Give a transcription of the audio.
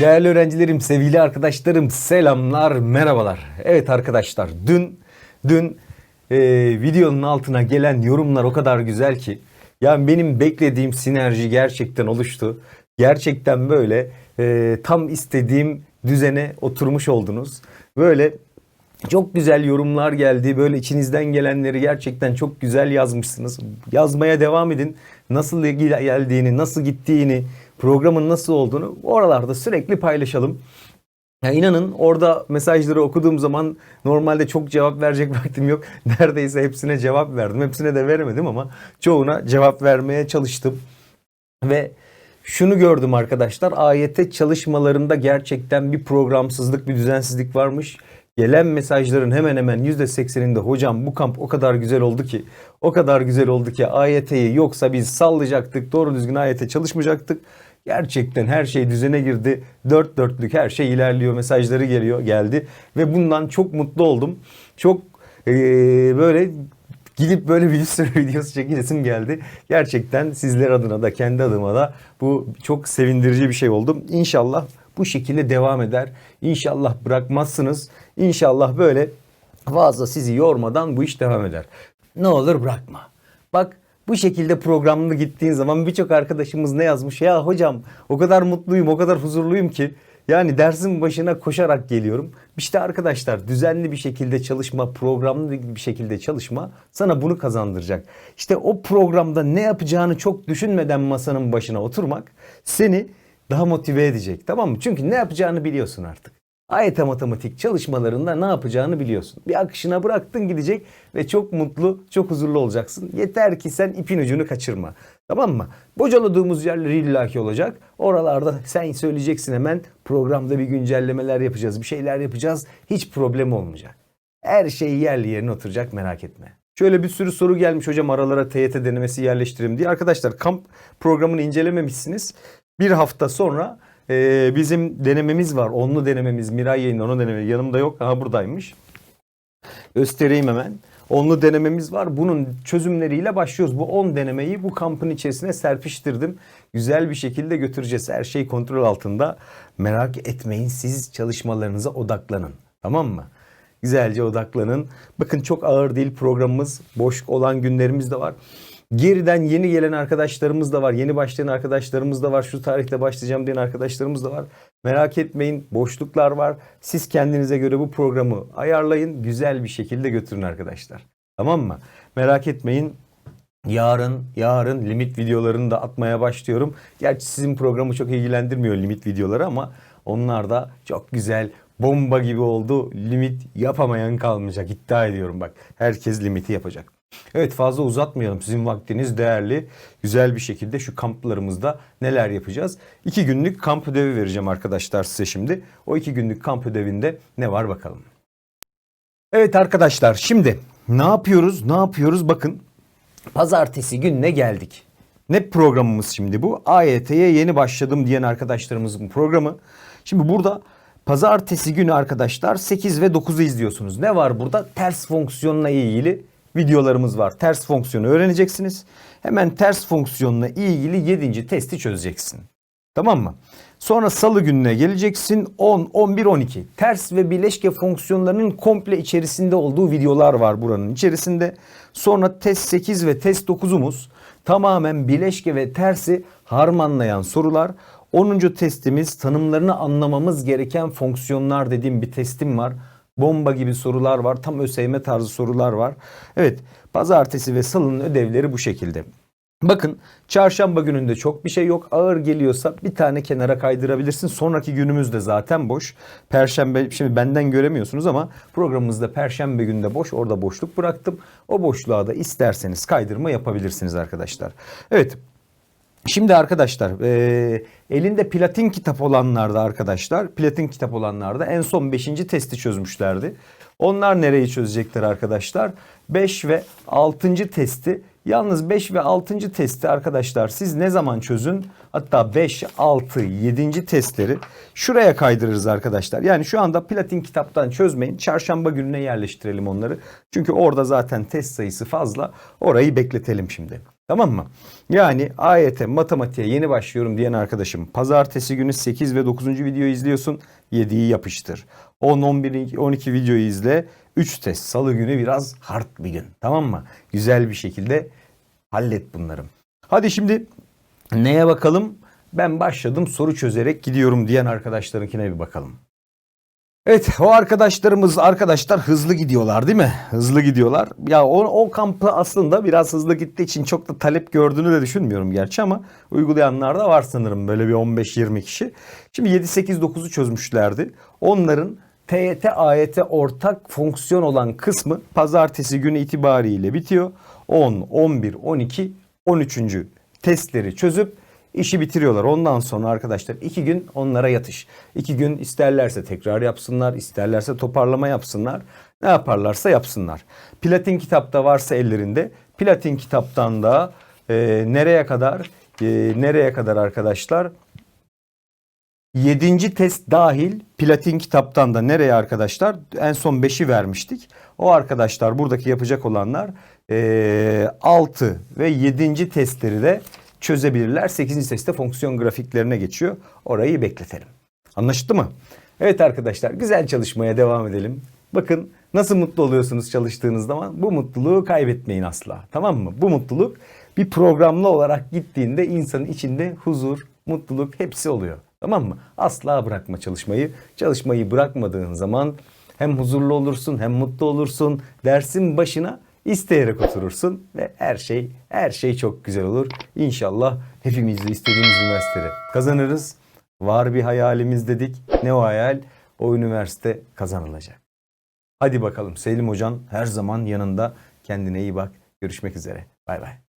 Değerli öğrencilerim, sevgili arkadaşlarım, selamlar, merhabalar. Evet arkadaşlar, dün dün e, videonun altına gelen yorumlar o kadar güzel ki, yani benim beklediğim sinerji gerçekten oluştu. Gerçekten böyle e, tam istediğim düzene oturmuş oldunuz. Böyle çok güzel yorumlar geldi. Böyle içinizden gelenleri gerçekten çok güzel yazmışsınız. Yazmaya devam edin. Nasıl geldiğini, nasıl gittiğini, programın nasıl olduğunu oralarda sürekli paylaşalım. Ya inanın orada mesajları okuduğum zaman normalde çok cevap verecek vaktim yok. Neredeyse hepsine cevap verdim. Hepsine de veremedim ama çoğuna cevap vermeye çalıştım. Ve şunu gördüm arkadaşlar. AYT çalışmalarında gerçekten bir programsızlık, bir düzensizlik varmış. Gelen mesajların hemen hemen %80'inde hocam bu kamp o kadar güzel oldu ki, o kadar güzel oldu ki AYT'yi yoksa biz sallayacaktık, doğru düzgün AYT çalışmayacaktık. Gerçekten her şey düzene girdi. Dört dörtlük her şey ilerliyor. Mesajları geliyor, geldi. Ve bundan çok mutlu oldum. Çok eee, böyle gidip böyle bir sürü videosu çekilesim geldi. Gerçekten sizler adına da kendi adıma da bu çok sevindirici bir şey oldu. İnşallah bu şekilde devam eder. İnşallah bırakmazsınız. İnşallah böyle fazla sizi yormadan bu iş devam eder. Ne olur bırakma. Bak bu şekilde programlı gittiğin zaman birçok arkadaşımız ne yazmış? Ya hocam o kadar mutluyum, o kadar huzurluyum ki yani dersin başına koşarak geliyorum. İşte arkadaşlar düzenli bir şekilde çalışma, programlı bir şekilde çalışma sana bunu kazandıracak. İşte o programda ne yapacağını çok düşünmeden masanın başına oturmak seni daha motive edecek. Tamam mı? Çünkü ne yapacağını biliyorsun artık. AYT matematik çalışmalarında ne yapacağını biliyorsun. Bir akışına bıraktın gidecek ve çok mutlu, çok huzurlu olacaksın. Yeter ki sen ipin ucunu kaçırma. Tamam mı? Bocaladığımız yerler illaki olacak. Oralarda sen söyleyeceksin hemen programda bir güncellemeler yapacağız, bir şeyler yapacağız. Hiç problem olmayacak. Her şey yerli yerine oturacak merak etme. Şöyle bir sürü soru gelmiş hocam aralara TYT denemesi yerleştirelim diye. Arkadaşlar kamp programını incelememişsiniz. Bir hafta sonra ee, bizim denememiz var. Onlu denememiz. Miray yayın onu deneme. Yanımda yok. Aha buradaymış. Göstereyim hemen. Onlu denememiz var. Bunun çözümleriyle başlıyoruz. Bu 10 denemeyi bu kampın içerisine serpiştirdim. Güzel bir şekilde götüreceğiz. Her şey kontrol altında. Merak etmeyin. Siz çalışmalarınıza odaklanın. Tamam mı? Güzelce odaklanın. Bakın çok ağır değil programımız. Boş olan günlerimiz de var. Geriden yeni gelen arkadaşlarımız da var. Yeni başlayan arkadaşlarımız da var. Şu tarihte başlayacağım diyen arkadaşlarımız da var. Merak etmeyin boşluklar var. Siz kendinize göre bu programı ayarlayın. Güzel bir şekilde götürün arkadaşlar. Tamam mı? Merak etmeyin. Yarın, yarın limit videolarını da atmaya başlıyorum. Gerçi sizin programı çok ilgilendirmiyor limit videoları ama onlar da çok güzel bomba gibi oldu. Limit yapamayan kalmayacak iddia ediyorum bak. Herkes limiti yapacak. Evet fazla uzatmayalım. Sizin vaktiniz değerli. Güzel bir şekilde şu kamplarımızda neler yapacağız? İki günlük kamp ödevi vereceğim arkadaşlar size şimdi. O iki günlük kamp ödevinde ne var bakalım. Evet arkadaşlar şimdi ne yapıyoruz? Ne yapıyoruz? Bakın pazartesi gününe geldik. Ne programımız şimdi bu? AYT'ye yeni başladım diyen arkadaşlarımızın programı. Şimdi burada pazartesi günü arkadaşlar 8 ve 9'u izliyorsunuz. Ne var burada? Ters fonksiyonla ilgili videolarımız var. Ters fonksiyonu öğreneceksiniz. Hemen ters fonksiyonla ilgili 7. testi çözeceksin. Tamam mı? Sonra salı gününe geleceksin 10, 11, 12. Ters ve bileşke fonksiyonlarının komple içerisinde olduğu videolar var buranın içerisinde. Sonra test 8 ve test 9'umuz tamamen bileşke ve tersi harmanlayan sorular. 10. testimiz tanımlarını anlamamız gereken fonksiyonlar dediğim bir testim var bomba gibi sorular var. Tam ÖSYM tarzı sorular var. Evet pazartesi ve salının ödevleri bu şekilde. Bakın çarşamba gününde çok bir şey yok. Ağır geliyorsa bir tane kenara kaydırabilirsin. Sonraki günümüz de zaten boş. Perşembe şimdi benden göremiyorsunuz ama programımızda perşembe günde boş. Orada boşluk bıraktım. O boşluğa da isterseniz kaydırma yapabilirsiniz arkadaşlar. Evet Şimdi arkadaşlar e, elinde platin kitap olanlarda arkadaşlar platin kitap olanlarda en son 5. testi çözmüşlerdi. Onlar nereyi çözecekler arkadaşlar? 5 ve 6. testi. Yalnız 5 ve 6. testi arkadaşlar siz ne zaman çözün? Hatta 5, 6, 7. testleri şuraya kaydırırız arkadaşlar. Yani şu anda platin kitaptan çözmeyin. Çarşamba gününe yerleştirelim onları. Çünkü orada zaten test sayısı fazla. Orayı bekletelim şimdi. Tamam mı? Yani AYT matematiğe yeni başlıyorum diyen arkadaşım pazartesi günü 8 ve 9. videoyu izliyorsun 7'yi yapıştır. 10, 11, 12 videoyu izle. 3 test salı günü biraz hard bir gün tamam mı? Güzel bir şekilde hallet bunları. Hadi şimdi neye bakalım? Ben başladım soru çözerek gidiyorum diyen arkadaşlarınkine bir bakalım. Evet o arkadaşlarımız arkadaşlar hızlı gidiyorlar değil mi? Hızlı gidiyorlar. Ya o, o kampı aslında biraz hızlı gittiği için çok da talep gördüğünü de düşünmüyorum gerçi ama uygulayanlar da var sanırım böyle bir 15-20 kişi. Şimdi 7-8-9'u çözmüşlerdi. Onların TYT AYT ortak fonksiyon olan kısmı pazartesi günü itibariyle bitiyor. 10, 11, 12, 13. testleri çözüp işi bitiriyorlar. Ondan sonra arkadaşlar iki gün onlara yatış. İki gün isterlerse tekrar yapsınlar, isterlerse toparlama yapsınlar. Ne yaparlarsa yapsınlar. Platin kitapta varsa ellerinde, platin kitaptan da e, nereye kadar, e, nereye kadar arkadaşlar? Yedinci test dahil platin kitaptan da nereye arkadaşlar? En son 5'i vermiştik. O arkadaşlar buradaki yapacak olanlar 6 ve 7. testleri de çözebilirler. 8. testte fonksiyon grafiklerine geçiyor. Orayı bekletelim. Anlaşıldı mı? Evet arkadaşlar güzel çalışmaya devam edelim. Bakın nasıl mutlu oluyorsunuz çalıştığınız zaman bu mutluluğu kaybetmeyin asla. Tamam mı? Bu mutluluk bir programlı olarak gittiğinde insanın içinde huzur, mutluluk hepsi oluyor. Tamam mı? Asla bırakma çalışmayı. Çalışmayı bırakmadığın zaman hem huzurlu olursun hem mutlu olursun. Dersin başına isteyerek oturursun ve her şey her şey çok güzel olur. İnşallah hepimiz de istediğimiz üniversitede kazanırız. Var bir hayalimiz dedik. Ne o hayal? O üniversite kazanılacak. Hadi bakalım Selim Hocan her zaman yanında. Kendine iyi bak. Görüşmek üzere. Bay bay.